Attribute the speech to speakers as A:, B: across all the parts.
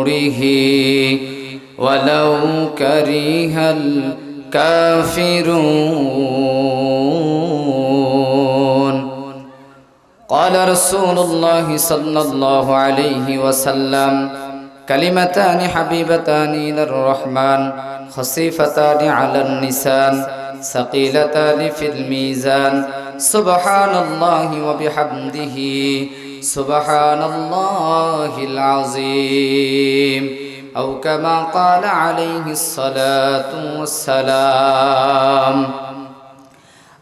A: نوره ولو كره الكافرون. قال رسول الله صلى الله عليه وسلم كلمتان حبيبتان إلى الرحمن خفيفتان على اللسان ثقيلتان في الميزان سبحان الله وبحمده সুবহানাল্লাহিল আযীম। আও কামা ক্বালা আলাইহিস সালাতু ওয়াস সালাম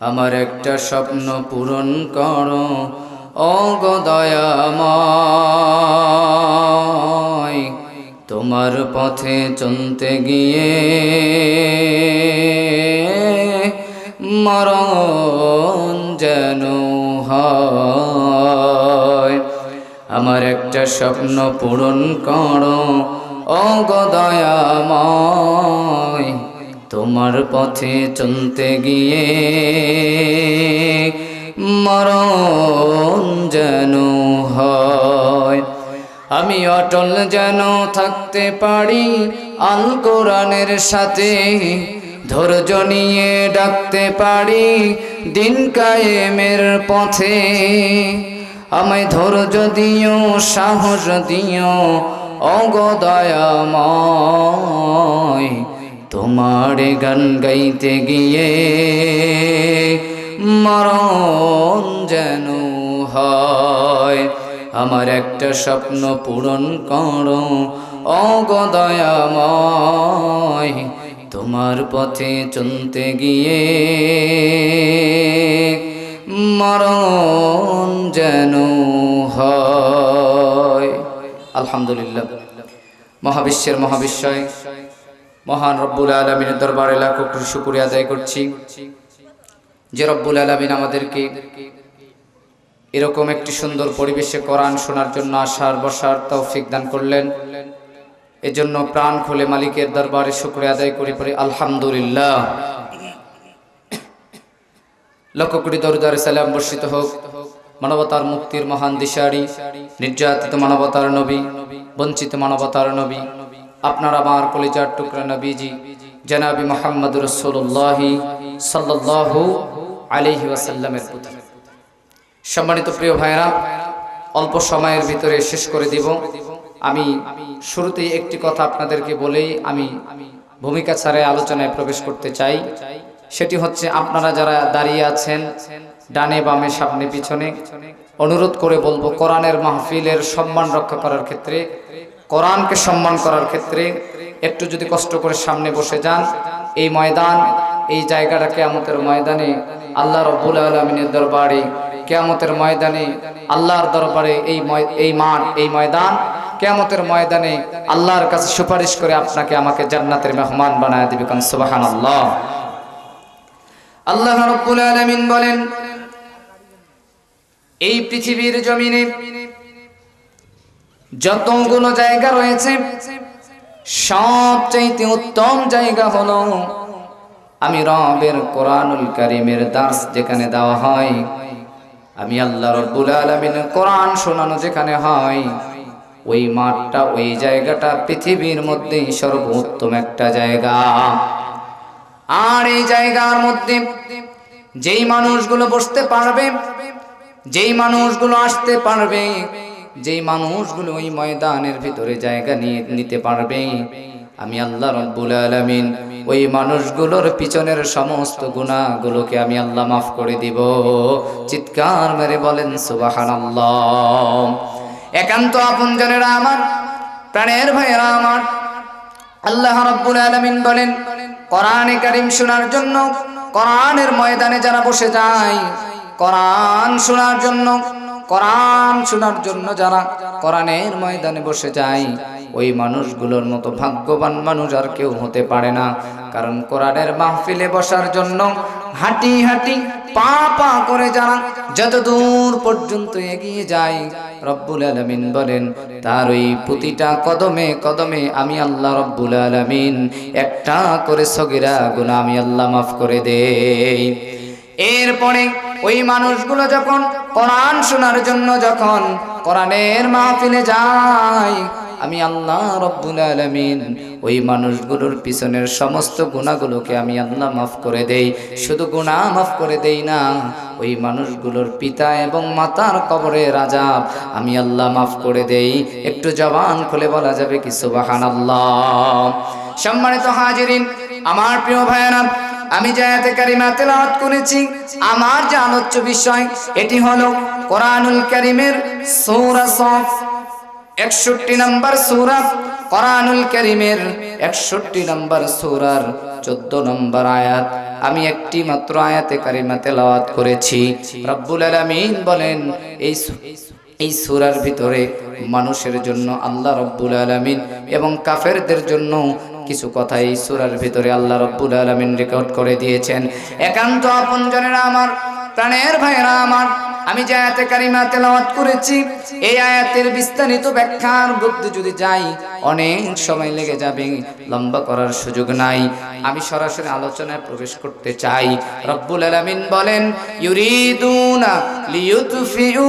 A: আমার একটা স্বপ্ন পূরণ করো অগদয়াময় তোমার পথে চলতে গিয়ে মরণ যেন হয়। একটা স্বপ্ন পূরণ করো। ও গদয়াময় তোমার পথে চলতে গিয়ে মরণ যেন হয়। আমি অটল যেন থাকতে পারি, আল কোরআনের সাথে ধৈর্য নিয়ে ডাকতে পারি, দিন কায়েমের পথে। আমায় ধৈর্য দিও, সাহস দিও অগদয়াময় তোমার গান গাইতে গিয়ে মরণ যেন হয়। আমার একটা স্বপ্ন পূরণ করো অগদয়াময় তোমার পথে চলতে গিয়ে মরণ যেন আলহামদুলিল্লাহ। মহাবিশ্বের মহাবিশ্বয়, মহান রব্বুল আলমিনের দরবারে লাখ শুকুরিয়া আদায় করছি। যে রব্বুল আলমিন আমাদেরকে এরকম একটি সুন্দর পরিবেশে কোরআন শোনার জন্য আসার, বসার তৌফিক দান করলেন। এজন্য প্রাণ খুলে মালিকের দরবারে শুক্রিয়া আদায় করি পরে আলহামদুলিল্লাহ। লক্ষ কোটি দরদারে সালাম বর্ষিত হোক। মানবতার মুক্তির মহান দিশারি, নির্যাতিত মানবতার নবী, বঞ্চিত মানবতার নবী, আপনার আমার কলিজার টুকরা নবীজি, জনাবি মোহাম্মদ রসোল্লাহি সাল্লাহ আলিহি ওয়াসাল্লামের পুত্র। সম্মানিত প্রিয় ভাইরা অল্প সময়ের ভিতরে শেষ করে দিব। আমি শুরুতেই একটি কথা আপনাদেরকে বলেই আমি ভূমিকা ছাড়াই আলোচনায় প্রবেশ করতে চাই। সেটি হচ্ছে আপনারা যারা দাঁড়িয়ে আছেন, ডানে বামে, সামনে, পিছনে, অনুরোধ করে বলব কোরআনের মাহফিলের সম্মান রক্ষা করার ক্ষেত্রে, কোরআনকে সম্মান করার ক্ষেত্রে একটু যদি কষ্ট করে সামনে বসে যান, এই ময়দান, এই জায়গাটা কেয়ামতের ময়দানে আল্লাহ রব্বুল আলমিনের দরবারে, কেয়ামতের ময়দানে আল্লাহর দরবারে এই এই মাঠ এই ময়দান, কেয়ামতের ময়দানে আল্লাহর কাছে সুপারিশ করে আপনাকে আমাকে জান্নাতের মেহমান বানায় দিবে। কারণ সুবাহান আল্লাহ আল্লাহ রব্বুল আলমিন বলেন, এই পৃথিবীর জমিনে যতগুলো জায়গা রয়েছে, সবচাইতে উত্তম জায়গা হলো আমি রবের কোরআনুল করিমের দাস যেখানে দেওয়া হয়, আমি আল্লাহ রব্বুল আলমিনের কোরআন শোনানো যেখানে হয়, ওই মাঠটা, ওই জায়গাটা পৃথিবীর মধ্যেই সর্বোত্তম একটা জায়গা। আর এই জায়গার মধ্যে যেই মানুষগুলো বসতে পারবে, যেই মানুষগুলো আসতে পারবে, যেই মানুষগুলো ওই ময়দানের ভিতরে জায়গা নিয়ে নিতে পারবে, আমি আল্লাহ রব্বুল আলমিন ওই মানুষগুলোর পিছনের সমস্ত গুণাগুলোকে আমি আল্লাহ মাফ করে দিব। চিৎকার মেরে বলেন সুবাহান একান্ত আপন জনেরা আমার, প্রাণের ভাইয়েরা আমার, আল্লাহ রব্বুল আলমিন বলেন কোরআনে কারিম শোনার জন্য কোরআনের ময়দানে যারা বসে যায় কোরআন শোনার জন্য কোরআন শোনার জন্য যারা কোরআনের ময়দানে বসে যায়, ওই মানুষগুলোর মতো ভাগ্যবান মানুষ আর কেউ হতে পারে না। কারণ কোরআনের মাহফিলে বসার জন্য হাঁটি হাঁটি পা পা করে যারা যত দূর পর্যন্ত এগিয়ে যায়, রব্বুল আলমিন বলেন, তার ওই প্রতিটা কদমে কদমে আমি আল্লাহ রব্বুল আলমিন, একটা করে সগিরা গুণা আমি আল্লাহ মাফ করে দেই। এরপরে ওই মানুষগুলো যখন কোরআন শোনার জন্য যখন কোরআনের মাহফিলে যায়, আমি আল্লাহ রব্বুল আলমিন ওই মানুষগুলোর পিছনের সমস্ত গুণাগুলোকে আমি আল্লাহ মাফ করে দেই। শুধু গুণা মাফ করে দেই না, ওই মানুষগুলোর পিতা এবং মাতার কবরে রাজাব আমি আল্লাহ মাফ করে দেই। একটু জবান খুলে বলা যাবে কি সুবাহান আল্লাহ সম্মানিত হাজিরিন, আমার প্রিয় ভাইয়েরা আমি জায়াতে কারিমা তেলাওয়াত করেছি, আমার যে আলোচ্য বিষয়, এটি হলো কোরআনুল কারিমের সূরা সফ, একষট্টি নম্বর সূরা, কোরআনুল কারিমের একষট্টি নম্বর সূরার চোদ্দ নম্বর আয়াত। আমি একটি মাত্র আয়াতে কারিমা তেলাওয়াত করেছি। রব্বুল আলামিন বলেন, এই এই সূরার ভিতরে মানুষের জন্য আল্লাহ রব্বুল আলামিন এবং কাফেরদের জন্য কিছু কথা এই সূরার ভিতরে আল্লাহ রব্বুল আলামিন রেকর্ড করে দিয়েছেন। একান্ত আপনজনেরা আমার, প্রাণের ভাইরা আমার, আমি যে আয়াতে কারিমা তেলাওয়াত করেছি, এই আয়াতের বিস্তারিত ব্যাখ্যার বুদ্ধি যদি যাই, অনেক সময় লেগে যাবে, লম্বা করার সুযোগ নাই। আমি সরাসরি আলোচনায় প্রবেশ করতে চাই। রব্বুল আলামিন বলেন, ইউরিদুনা লিয়ুতফিউ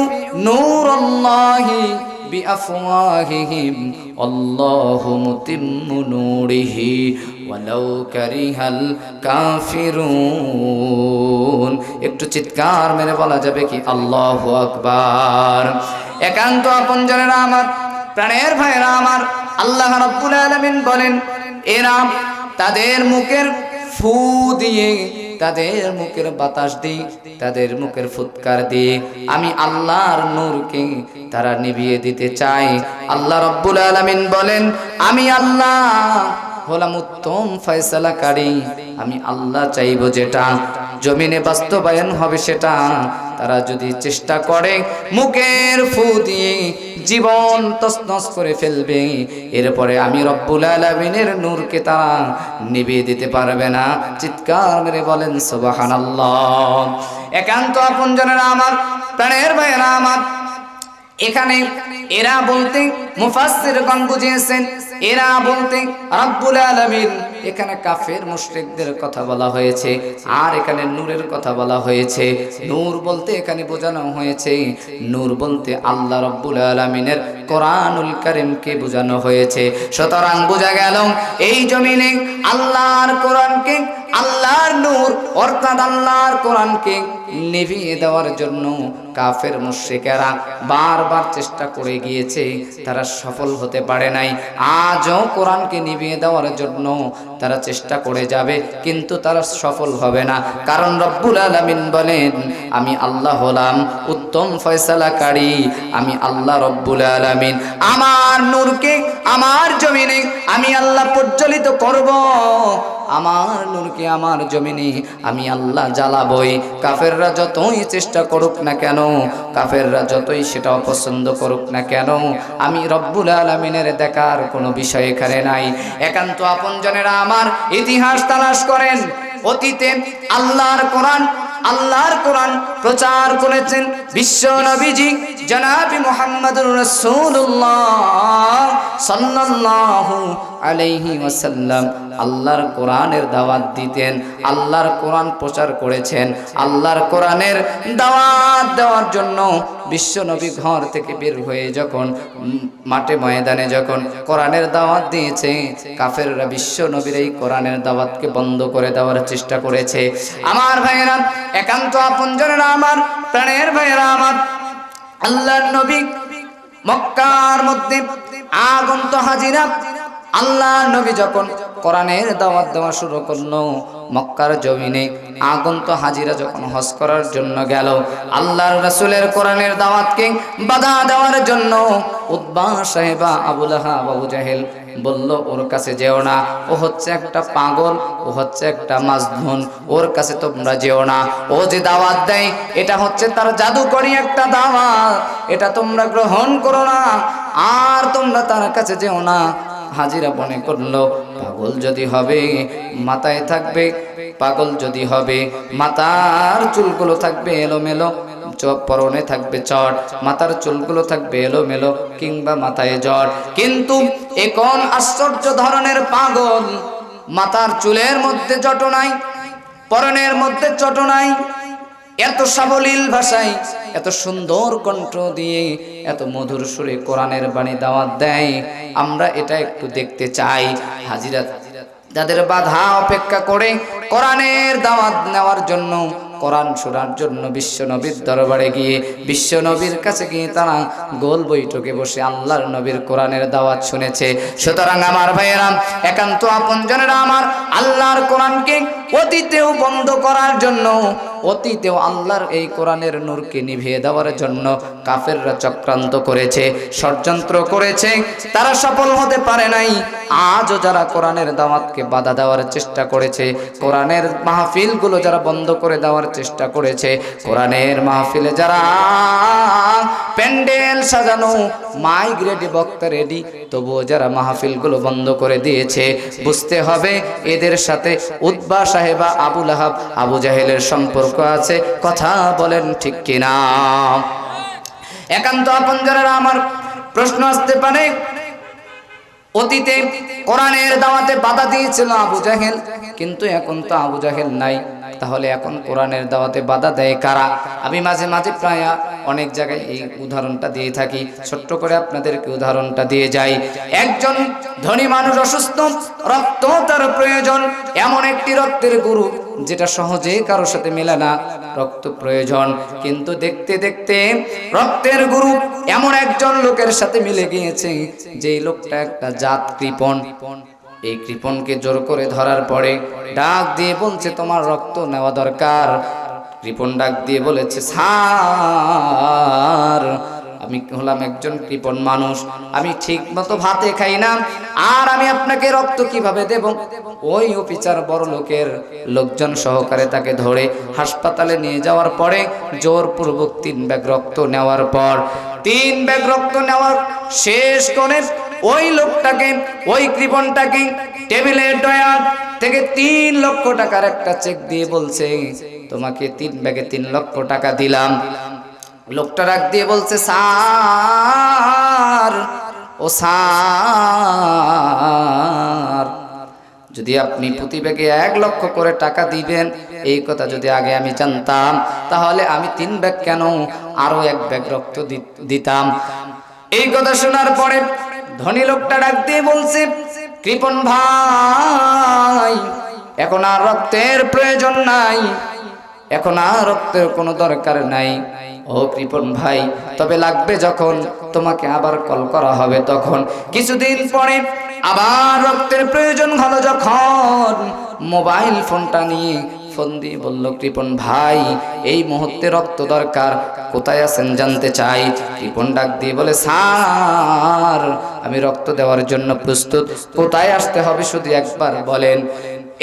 A: নূরাল্লাহি بأفواههم والله متم نوره ولو كره الكافرون একটু চিৎকার মেরে বলা যাবে কি আল্লাহু আকবার একান্ত আপনজনেরা আমার প্রাণের ভাইরা আমার আল্লাহ রাব্বুল আলামিন বলেন এরা তাদের মুখের ফু দিয়ে তাদের মুখের বাতাস দিয়ে তাদের মুখের ফুৎকার দিয়ে আমি আল্লাহর নূরকে তারা নিভিয়ে দিতে চাই। আল্লাহ রব্বুল আলামিন বলেন, আমি আল্লাহ হলাম উত্তম ফয়সালাকারী। আমি আল্লাহ চাইব যেটা, জমিনে বাস্তবায়ন হবে সেটা। তারা যদি চেষ্টা করে, মুখের ফু দিয়ে জীবন তসনস করে ফেলবে। এরপরে আমি রব্বুল আলমিনের নূরকে তারা নিভিয়ে দিতে পারবে না। চিৎকার মেরে বলেন সুবাহান একান্ত আপন জনেরা আমার, প্রাণের ভাইয়েরা আমার, এখানে এরা বলতে মুফাসসিরগণ বুঝিয়েছেন, এরা বলতে রব্বুল আলামিন, এখানে কাফের মুশরিকদের কথা বলা হয়েছে, আর এখানে নূরের কথা বলা হয়েছে। নূর বলতে এখানে বোঝানো হয়েছে, নূর বলতে আল্লাহ রব্বুল আলামিনের কোরআনুল কারীমকে বোঝানো হয়েছে। সুতরাং বোঝা গেল, এই জমিনে আল্লাহর কোরআনকে, আল্লাহর নূর, অর্থাৎ আল্লাহর কোরআনকে নিভিয়ে দেওয়ার জন্য কাফের মুশ্রিকেরা বারবার চেষ্টা করে গিয়েছে, তারা সফল হতে পারে নাই। আজও কোরআনকে নিভিয়ে দেওয়ার জন্য তারা চেষ্টা করে যাবে, কিন্তু তারা সফল হবে না। কারণ রব্বুল আলমিন বলেন, আমি আল্লাহ হলাম, উত্তম ফয়সালাকারী, আমি আল্লাহ রব্বুল আলমিন। আমার নূরকে, আমার জমিনে আমি আল্লাহ প্রজ্বলিত করব। আমার নূরকে আমার জমিনে আমি আল্লাহ জ্বালাবই। কাফেররা যতই চেষ্টা করুক না কেন, কাফেররা যতই সেটা অপছন্দ করুক না কেন, আমি রব্বুল আলমিনের দেখার কোনো বিষয় এখানে নাই। একান্ত আপনজনেরা আমার ইতিহাস তালাশ করেন। অতীতে আল্লাহর কোরআন আল্লাহর কোরআন প্রচার করেছেন। বিশ্ব নবীজি জনাবি মোহাম্মদুর রাসূলুল্লাহ সাল্লাল্লাহু আলাইহি ওয়াসাল্লাম আল্লাহর কোরআনের দাওয়াত দিতেন, আল্লাহর কোরআন প্রচার করেছেন, আল্লাহর কোরআনের দাওয়াত দেওয়ার জন্য বিশ্বনবী ঘর থেকে বের হয়ে যখন মাঠে ময়দানে যখন কোরআনের দাওয়াত দিয়েছে, কাফেররা বিশ্বনবীর এই কোরআনের দাওয়াতকে বন্ধ করে দেওয়ার চেষ্টা করেছে। আমার ভাইয়েরা, একান্ত আপনজনেরা আমার, প্রাণের ভাইয়েরা আমার, আল্লাহর নবী মক্কার মধ্যে আগন্ত হাজিরা আল্লাহ নবী যখন কোরআনের দাওয়াত দেওয়া শুরু করল, মক্কার জমিনে আগন্ত হাজিরা যখন হজ করার জন্য গেল, আল্লাহর রাসূলের কোরআনের দাওয়াতকে বাধা দেওয়ার জন্য উদ্বা সাহেবা আবুল বাবু জাহেল বলল, ওর কাছে যেও না, ও হচ্ছে একটা পাগল, ও হচ্ছে একটা মাজনুন, ওর কাছে তোমরা যেও না। ও যে দাওয়াত দেয়, এটা হচ্ছে তার জাদুকরি একটা দাওয়াত, এটা তোমরা গ্রহণ করো না, আর তোমরা তার কাছে যেও না। হাজিরা মনে করল, পাগল যদি হবে, মাথায় থাকবে, পাগল যদি হবে, মাথার চুলগুলো থাকবে এলোমেলো পরনে থাকবে চট, মাথার চুলগুলো থাকবে এলোমেলো, কিংবা মাথায় জ্বর কিন্তু এ কোন আশ্চর্য ধরনের পাগল? মাথার চুলের মধ্যে চট নাই, পরনের মধ্যে চট নাই এত সাবলীল ভাষায়, এত সুন্দর কণ্ঠ দিয়ে, এত মধুর সুরে কোরআনের বাণী দাওয়াত দেয়। আমরা এটা একটু দেখতে চাই। হাজিরা যাদের বাধা অপেক্ষা করে কোরআনের দাওয়াত নেওয়ার জন্য, কোরআন শোনার জন্য বিশ্ব নবীর দরবারে গিয়ে, বিশ্ব নবীর কাছে গিয়ে তারা গোল বৈঠকে বসে আল্লাহর নবীর কোরআনের দাওয়াত শুনেছে। সুতরাং আমার ভাইয়েরা, একান্ত আপনজনেরা আমার আল্লাহর কোরআনকে অতীতেও বন্ধ করার জন্য অতীতেও আল্লাহর এই কোরআনের নূরকে নিভিয়ে দেওয়ার জন্য কাফেররা চক্রান্ত করেছে, ষড়যন্ত্র করেছে। তারা সফল হতে পারে নাই। আজও যারা কোরআনের দাওয়াতকে বাধা দেওয়ার চেষ্টা করেছে, কোরআনের মাহফিলগুলো যারা বন্ধ করে দেওয়ার চেষ্টা করেছে, কোরআনের মাহফিলে যারা প্যান্ডেল সাজানো মাইক রেডি বক্তা রেডি, তবুও যারা মাহফিলগুলো বন্ধ করে দিয়েছে, বুঝতে হবে এদের সাথে উদ্বা সাহেবা আবুল আহাব, আবু জাহেলের সম্পর্ক আছে, কথা বলেন ঠিক কিনা? একান্ত আপনজনেরা আমার প্রশ্ন আসতে পারে। অতীতে কোরআনের দাওয়াতে বাধা দিয়েছিল আবু জাহেল, কিন্তু এখন তো আবু জাহেল নাই। তাহলে এখন কোরআনের দাওয়াতে বাধা দেয় কারা? আমি মাঝে মাঝে প্রায় অনেক জায়গায় এই উদাহরণটা দিয়ে থাকি। ছোট্ট করে আপনাদেরকে উদাহরণটা দিয়ে যাই। একজন ধনী মানুষ অসুস্থ, রক্ত তার প্রয়োজন। এমন একটি রক্তের গুরু যেটা সহজে কারোর সাথে মেলে না, রক্ত প্রয়োজন। কিন্তু দেখতে দেখতে রক্তের গুরু এমন একজন লোকের সাথে মিলে গিয়েছে যে লোকটা একটা জাত কৃপণ। এই কৃপণকে জোর করে ধরার পরে ডাক দিয়ে বলছে, তোমার রক্ত নেওয়া দরকার। কৃপণ ডাক দিয়ে বলেছে, স্যার আমি হলাম একজন কৃপণ মানুষ। আমি ঠিক মতো ভাতে খাই না। আর আমি আপনাকে রক্ত কীভাবে দেব? ওই অফিসার বড় লোকের লোকজন সহকারে তাকে ধরে হাসপাতালে নিয়ে যাওয়ার পরে জোরপূর্বক তিন ব্যাগ রক্ত নেওয়ার পর, তিন ব্যাগ রক্ত নেওয়ার শেষ করে ওই লোকটাকে, ওই কৃপণটাকে টেবিলের ডয়ার থেকে তিন লক্ষ টাকার একটা চেক দিয়ে বলছে, তোমাকে তিন ব্যাগে তিন লক্ষ টাকা দিলাম। লোকটা রাখ দিয়ে বলছে সার ও সার যদি আপনি প্রতি ব্যাগে এক লক্ষ করে টাকা দিবেন, এই কথা যদি আগে আমি জানতাম, তাহলে আমি তিন ব্যাগ কেন আরও এক ব্যাগ রক্ত দিতাম? এই কথা শোনার পরে ধনী লোকটা ডাক দিয়ে বলছে, কৃপন ভাই, এখন আর রক্তের প্রয়োজন নাই। এখন আর রক্তের কোনো দরকার নাই। ও কৃপন ভাই, তবে লাগবে যখন তোমাকে আবার কল করা হবে তখন। কিছুদিন পরে আবার রক্তের প্রয়োজন হলো যখন মোবাইল ফোনটা নিয়ে ফোন দিয়ে বলল কৃপন ভাই, এই মুহূর্তে রক্ত দরকার, কোথায় আছেন জানতে চাই? কৃপন ডাক দিয়ে বলে, স্যার, আমি রক্ত দেওয়ার জন্য প্রস্তুত। কোথায় আসতে হবে শুধু একবার বলেন।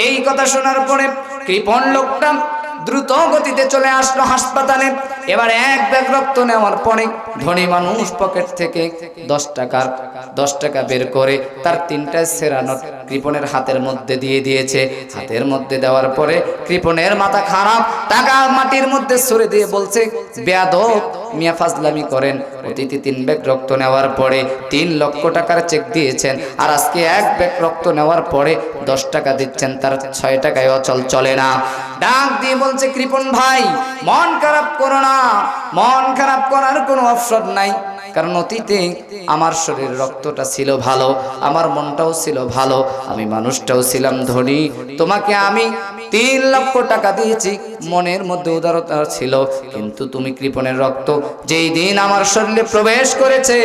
A: এই কথা শোনার পরে কৃপন লোকটা দ্রুত গতিতে চলে আসলো হাসপাতালে। এবার এক ব্যাগ রক্ত নেওয়ার পরে ধনী মানুষ পকেট থেকে দশ টাকার দশ টাকা বের করে তার তিনটা সেরা নোট কৃপণের হাতের মধ্যে দিয়ে দিয়েছে। হাতের মধ্যে দেওয়ার পরে কৃপনের মাথা খারাপ, টাকা মাটির মধ্যে সরে দিয়ে বলছে, বেয়াদব মিয়া ফাজলামি করেন। অতীতে তিন ব্যাগ রক্ত নেওয়ার পরে তিন লক্ষ টাকার চেক দিয়েছেন। আর আজকে এক ব্যাগ রক্ত নেওয়ার পরে দশ টাকা দিচ্ছেন, তার ছয় টাকায় অচল চলে না। ডাক দিয়ে বলছে, কৃপন ভাই, মন খারাপ করো না। মন খারাপ করার কোনো অপশন নাই। কারণ অতীতে আমার শরীর রক্তটা ছিল ভালো, আমার মনটাও ছিল ভালো, আমি মানুষটাও ছিলাম ধনী। তোমাকে আমি তিন লক্ষ টাকা দিয়েছি, মনের মধ্যে উদারতা ছিল, কিন্তু তুমি কৃপণের রক্ত। যেই দিন আমার শরীরে প্রবেশ করেছে,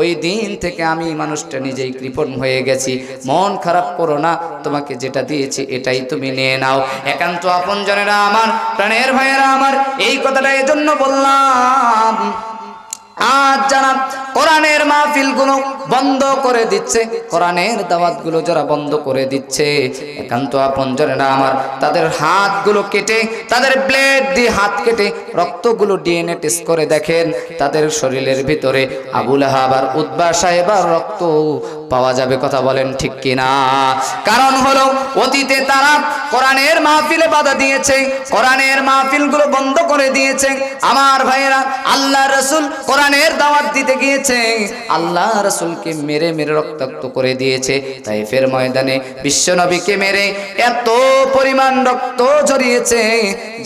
A: ওই দিন থেকে আমি মানুষটা নিজেই কৃপণ হয়ে গেছি। মন খারাপ করো না, তোমাকে যেটা দিয়েছি এটাই তুমি নিয়ে নাও। একান্ত আপনজনেরা আমার, প্রাণের ভাইয়েরা আমার, এই কথাটা এজন্য বললাম আজ যারা কোরআনের মাহফিলগুলো বন্ধ করে দিচ্ছে। কোরআনের দাওয়াতগুলো যারা বন্ধ করে দিচ্ছে, একান্ত আপনজনেরা আমার, তাদের হাতগুলো কেটে, তাদের ব্লেড দিয়ে হাত কেটে রক্তগুলো ডিএনএ টেস্ট করে দেখেন, তাদের শরীরের ভিতরে আবুল আহাবার উদ্বা সাহেবার রক্ত পাওয়া যাবে কথা বলেন ঠিক কিনা? কারণ হলো, অতীতে তারা কোরআনের মাহফিলে বাধা দিয়েছে, কোরআনের মাহফিলগুলো বন্ধ করে দিয়েছে। আমার ভাইয়েরা, আল্লাহ রসুল কোরআনের দাওয়াত দিতে গিয়েছে আল্লাহ রসুলকে মেরে মেরে রক্তাক্ত করে দিয়েছে। তাই ফের ময়দানে বিশ্বনবীকে মেরে এত পরিমাণ রক্ত ঝরিয়েছে।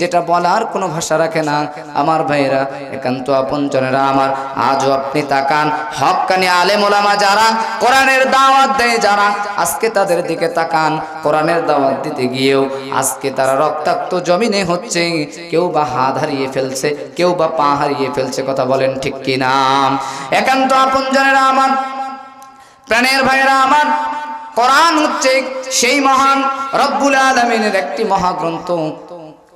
A: যেটা বলার কোনো ভাষা রাখে না। আমার ভাইয়েরা, একান্ত আপনজনেরা আমার, আজও আপনি তাকান। হকানি ওলামা যারা, কোরআনের দাওয়াত দেয় যারা, আজকে তাদের দিকে তাকান। কোরআনের দাওয়াত দিতে গিয়েও আজকে তারা রক্তাক্ত জমিনে হচ্ছে। কেউ বা হাত হারিয়ে ফেলছে, কেউ বা পা হারিয়ে ফেলছে, কথা বলেন ঠিক কিনা? একান্ত আপনজনেরা আমার, প্রাণের ভাইয়েরা আমার, কোরআন হচ্ছে সেই মহান রব্বুল আলমিনের একটি মহাগ্রন্থ।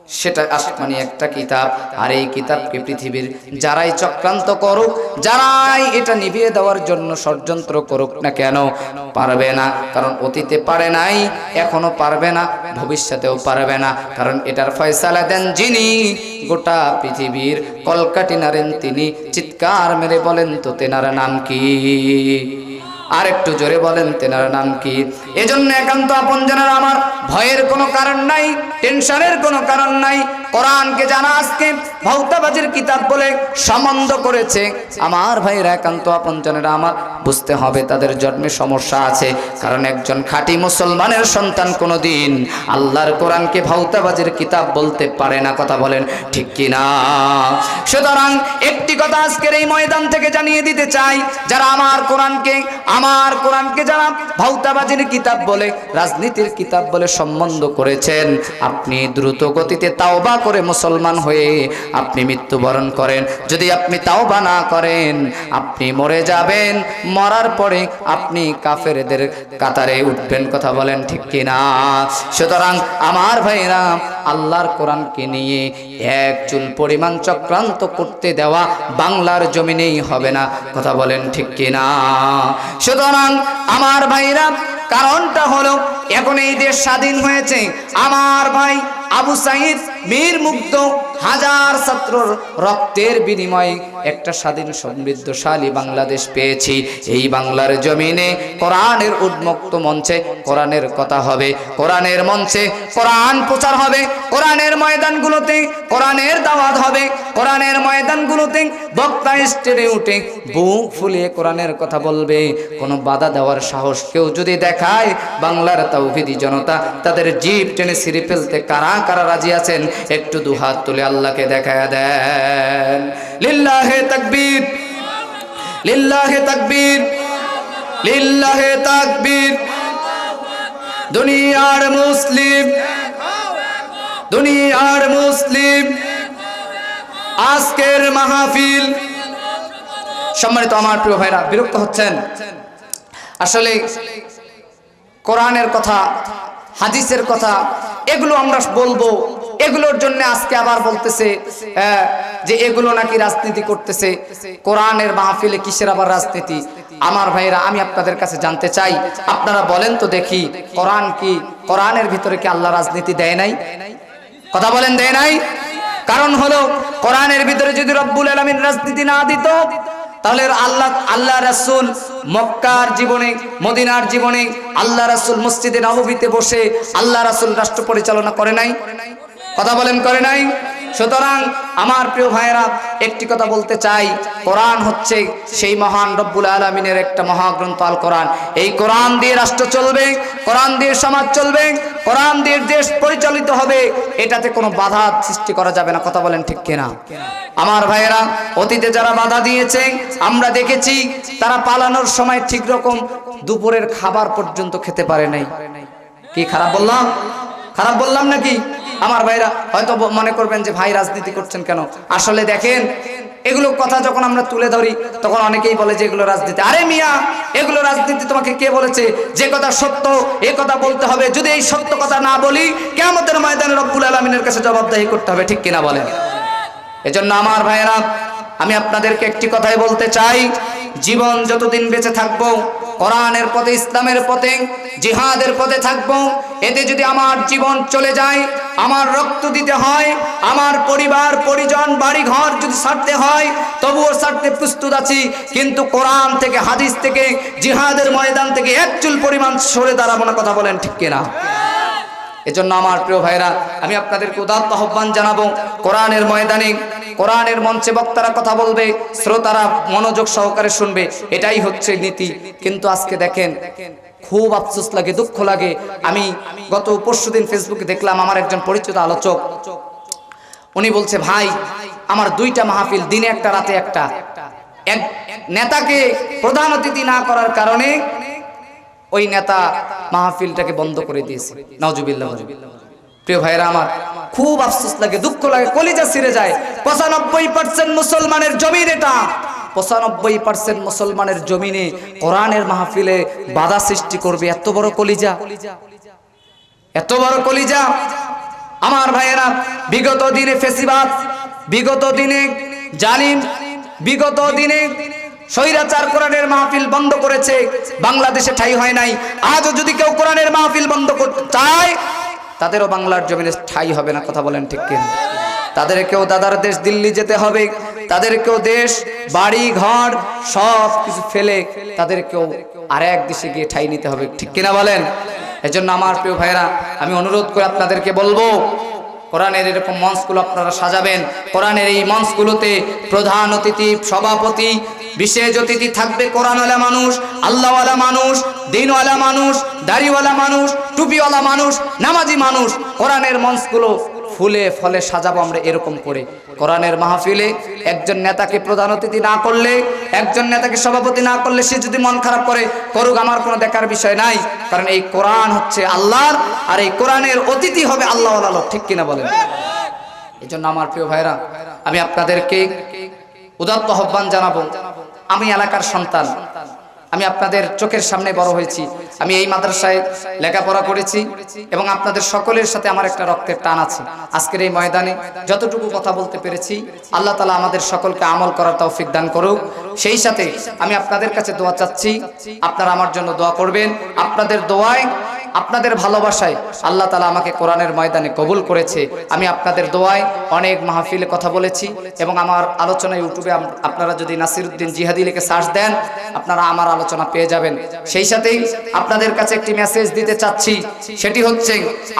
A: সেটা আসমানি একটা কিতাব। আর এই কিতাবকে পৃথিবীর যারাই চক্রান্ত করুক, যারাই এটা নিভিয়ে দেওয়ার জন্য ষড়যন্ত্র করুক না কেন, পারবে না। কারণ অতীতে পারে নাই, এখনও পারবে না, ভবিষ্যতেও পারবে না। কারণ এটার ফয়সালা দেন যিনি, গোটা পৃথিবীর কলকাটি নারেন তিনি। চিৎকার মেরে বলেন তো তেনার নাম কি? আর একটু জোরে বলেন, তেনার নাম কি? এজন্য একান্ত আপন জানার আমার ভয়ের কোনো কারণ নাই, টেনশনের কোনো কারণ নাই কোরআনকে জানা আজকে ভৌতাবাজির কিতাব বলে সম্বন্ধ করেছে, আমার ভাইয়ের একান্ত আপনজনেরা আমার বুঝতে হবে তাদের জন্মে সমস্যা আছে। কারণ একজন খাঁটি মুসলমানের সন্তান কোনো দিন আল্লাহর কোরআনকে ভৌতাবাজির কিতাব বলতে পারে না, কথা বলেন ঠিক কি না সুতরাং একটি কথা আজকের এই ময়দান থেকে জানিয়ে দিতে চাই, যারা আমার কোরআনকে আমার কোরআনকে যারা ভৌতাবাজির কিতাব বলে, রাজনীতির কিতাব বলে সম্বন্ধ করেছেন, আপনি দ্রুত গতিতে তাওবা করে মুসলমান হয়ে আপনি মৃত্যুবরণ করেন। যদি আপনি তাওবা না করেন, আপনি মরে যাবেন। মরার পরে আপনি কাফেরদের কাতারে উঠবেন, কথা বলেন ঠিক কিনা? সুতরাং আমার ভাইরা, আল্লাহর কোরআনকে নিয়ে এক চুল পরিমাণ চক্রান্ত করতে দেওয়া বাংলার জমিনেই হবে না, কথা বলেন ঠিক কিনা? সুতরাং আমার ভাইরা কারণটা হলো, এখন এই দেশ স্বাধীন হয়েছে। আমার ভাই আবু সাইদ মীর মুক্ত হাজার ছাত্রর রক্তের বিনিময়ে একটা স্বাধীন সমৃদ্ধশালী বাংলাদেশ পেয়েছি। এই বাংলার জমিনে কোরআনের উন্মুক্ত মঞ্চে কোরআনের কথা হবে, কোরআনের মঞ্চে কোরআন প্রচার হবে কোরআনের ময়দানগুলোতে কোরআনের দাওয়াত হবে, কোরআনের ময়দানগুলোতে বক্তা স্টেজে উঠে বুক ফুলিয়ে কোরআনের কথা বলবে। কোনো বাধা দেওয়ার সাহস কেউ যদি দেখায়, বাংলার তাওহিদি জনতা তাদের জিপ টেনে সিঁড়ি ফেলতে কারা কারা রাজি আছেন, একটু দুহাত তুলে আল্লাহকে দেখায় দেন। লিল্লাহে তাকবীর লিল্লাহে তাকবীর লিল্লাহে তাকবীর। দুনিয়ার মুসলিম দুনিয়ার মুসলিম। আজকের মাহফিল। সম্মানিত আমার প্রিয় ভাইরা, বিরক্ত হচ্ছেন? আসলে কোরআনের কথা, হাদিসের কথা, এগুলো আমরা বলব। এগুলোর জন্য আজকে আবার বলতেছে যে এগুলো নাকি রাজনীতি করতেছে। কোরআনের মাহফিলে কিসের আবার রাজনীতি? আমার ভাইরা, আমি আপনাদের কাছে জানতে চাই, আপনারা বলেন তো দেখি, কোরআন কি, কোরআনের ভিতরে কি আল্লাহ রাজনীতি দেয় নাই? কথা বলেন দেয় নাই? কারণ হলো, কোরআনের ভিতরে যদি রব্বুল আলমিন রাজনীতি না দিত, তাহলে আল্লাহ আল্লাহ রাসুল মক্কার জীবনে, মদিনার জীবনে আল্লাহ রাসুল মসজিদে নাহবিতে বসে আল্লাহ রাসুল রাষ্ট্র পরিচালনা করে নাই? কথা বলেন করে নাই? সুতরাং আমার প্রিয় ভাইয়েরা, একটি কথা বলতে চাই। কোরআন হচ্ছে সেই মহান রব্বুল আলমিনের একটা মহাগ্রন্থ আল কোরআন এই কোরআন দিয়ে রাষ্ট্র চলবে, কোরআন দিয়ে সমাজ চলবে, কোরআন দিয়ে দেশ পরিচালিত হবে, এটাতে কোনো বাধা সৃষ্টি করা যাবে না। কথা বলেন ঠিক কিনা? আমার ভাইয়েরা, অতীতে যারা বাধা দিয়েছে, আমরা দেখেছি, তারা পালানোর সময় ঠিক রকম দুপুরের খাবার পর্যন্ত খেতে পারে নাই। কি খারাপ বললাম? খারাপ বললাম নাকি? আমার ভাইরা হয়তো মনে করবেন যে, ভাই, রাজনীতি করছেন কেন? আসলে দেখেন, এগুলো কথা যখন আমরা তুলে ধরি, তখন অনেকেই বলে যে, এগুলো রাজনীতি। আরে মিয়া, এগুলো রাজনীতি তোমাকে কে বলেছে? যে কথা সত্য, এ কথা বলতে হবে। যদি এই সত্য কথা না বলি কেমতের ময়দানে রব্বুল আলমিনের কাছে জবাবদাহি করতে হবে, ঠিক কিনা বলেন? এজন্য আমার ভাইয়েরা, আমি আপনাদেরকে একটি কথাই বলতে চাই, জীবন যতদিন বেঁচে থাকব কোরআনের পথে, ইসলামের পথে, জিহাদের পথে থাকব। এতে যদি আমার জীবন চলে যায়, আমার রক্ত দিতে হয়, আমার পরিবার, পরিজন বাড়ি ঘর যদি ছাড়তে হয়, তবুও ছাড়তে প্রস্তুত আছি। কিন্তু কোরআন থেকে, হাদিস থেকে, জিহাদের ময়দান থেকে একচুল পরিমাণ সরে দাঁড়াবো না, কথা বলেন ঠিক কিনা? এজন্য আমার প্রিয় ভাইরা আমি আপনাদেরকে উদাত্ত আহ্বান জানাব, কোরআনের ময়দানে, কোরআনের মঞ্চে বক্তারা কথা বলবে, শ্রোতারা মনোযোগ সহকারে শুনবে, এটাই হচ্ছে নীতি। কিন্তু আজকে দেখেন, খুব আফসোস লাগে, দুঃখ লাগে। আমি গত পরশুদিন ফেসবুকে দেখলাম আমার একজন পরিচিত আলোচক, উনি বলছে, ভাই, আমার দুইটা মাহফিল, দিনে একটা, রাতে একটা। এক নেতাকে প্রধান অতিথি না করার কারণে ওই নেতা মাহফিলটাকে বন্ধ করে দিয়েছে। নজুবিল্লাহ প্রিয় ভাইরা আমার খুব আফসোস লাগে, দুঃখ লাগে, কলিজা ছিঁড়ে যায়। পঁচানব্বই পার্সেন্ট মুসলমানের জমিন এটা। পঁচানব্বই পার্সেন্ট মুসলমানের জমিনে কোরআনের মাহফিলে বাধা সৃষ্টি করবে এত বড় কলিজা। এত বড় কলিজা। আমার ভাইয়েরা, বিগত দিনে ফেসিবাদ, বিগত দিনে জালিম, বিগত দিনে স্বৈরাচার কোরআনের মাহফিল বন্ধ করেছে, বাংলাদেশে ঠাই হয় নাই। আজও যদি কেউ কোরআনের মাহফিল বন্ধ করতে চায়, তাদেরও বাংলার জমিনে ঠাই হবে না, কথা বলেন ঠিক কিনা? তাদেরকেও দাদার দেশ দিল্লি যেতে হবে তাদেরকেও দেশ, বাড়ি, ঘর, সব কিছু ফেলে তাদেরকেও আর এক দেশে গিয়ে ঠাই নিতে হবে, ঠিক কিনা বলেন? এজন্য আমার প্রিয় ভাইরা আমি অনুরোধ করে আপনাদেরকে বলব কোরআনের এরকম মঞ্চগুলো আপনারা সাজাবেন। কোরআনের এই মঞ্চগুলোতে প্রধান অতিথি, সভাপতি, বিশেষ অতিথি থাকবে কোরআনওয়ালা মানুষ, আল্লাহওয়ালা মানুষ, দিনওয়ালা মানুষ, দাড়িওয়ালা মানুষ, টুপিওয়ালা মানুষ, নামাজি মানুষ। কোরআনের মঞ্চগুলো ফুলে ফলে সাজাবো আমরা এরকম করে। কোরআনের মাহফিলে একজন নেতাকে প্রধান অতিথি না করলে, একজন নেতাকে সভাপতি না করলে সে যদি মন খারাপ করে, করুক আমার কোনো দেখার বিষয় নাই। কারণ এই কোরআন হচ্ছে আল্লাহর, আর এই কোরআনের অতিথি হবে আল্লাহ লোক, ঠিক কিনা বলেন? এই জন্য আমার প্রিয় ভাইরা, আমি আপনাদেরকে উদাত্ত আহ্বান জানাব। আমি এলাকার সন্তান আমি আপনাদের চোখের সামনে বড় হয়েছি। আমি এই মাদ্রাসায় লেখাপড়া করেছি এবং আপনাদের সকলের সাথে আমার একটা রক্তের টান আছে। আজকের এই ময়দানে যতটুকু কথা বলতে পেরেছি, আল্লাহ তালা আমাদের সকলকে আমল করার তৌফিক দান করুক। সেই সাথে আমি আপনাদের কাছে দোয়া চাচ্ছি। আপনারা আমার জন্য দোয়া করবেন। আপনাদের দোয়ায় আপনাদের ভালোবাসায় আল্লাহ তালা আমাকে কোরআনের ময়দানে কবুল করেছে। আমি আপনাদের দোয়ায় অনেক মাহফিলে কথা বলেছি এবং আমার আলোচনা ইউটিউবে আপনারা যদি নাসিরুদ্দিন জিহাদি লিখে সার্চ দেন, আপনারা আমার আলোচনা পেয়ে যাবেন। সেই সাথেই আপনাদের কাছে একটি মেসেজ দিতে চাচ্ছি, সেটি হচ্ছে,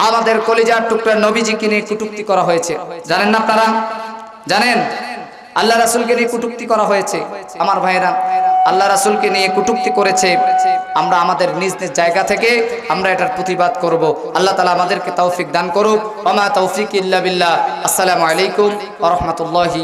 A: আমাদের কলিজার টুকরা নবীজিকে নিয়ে কুটুক্তি করা হয়েছে। জানেন না আপনারা? জানেন? আল্লাহ রাসুলকে নিয়ে কুটুক্তি করা হয়েছে। আমার ভাইয়েরা আল্লাহ রাসুলকে নিয়ে কুটুক্তি করেছে। আমরা আমাদের নিজ নিজ জায়গা থেকে আমরা এটার প্রতিবাদ করব। আল্লাহ তালা আমাদেরকে তৌফিক দান করুক। অমা তৌফিক ইল্লা বিল্লাহ। আসসালামু আলাইকুম আ রাহমাতুল্লাহি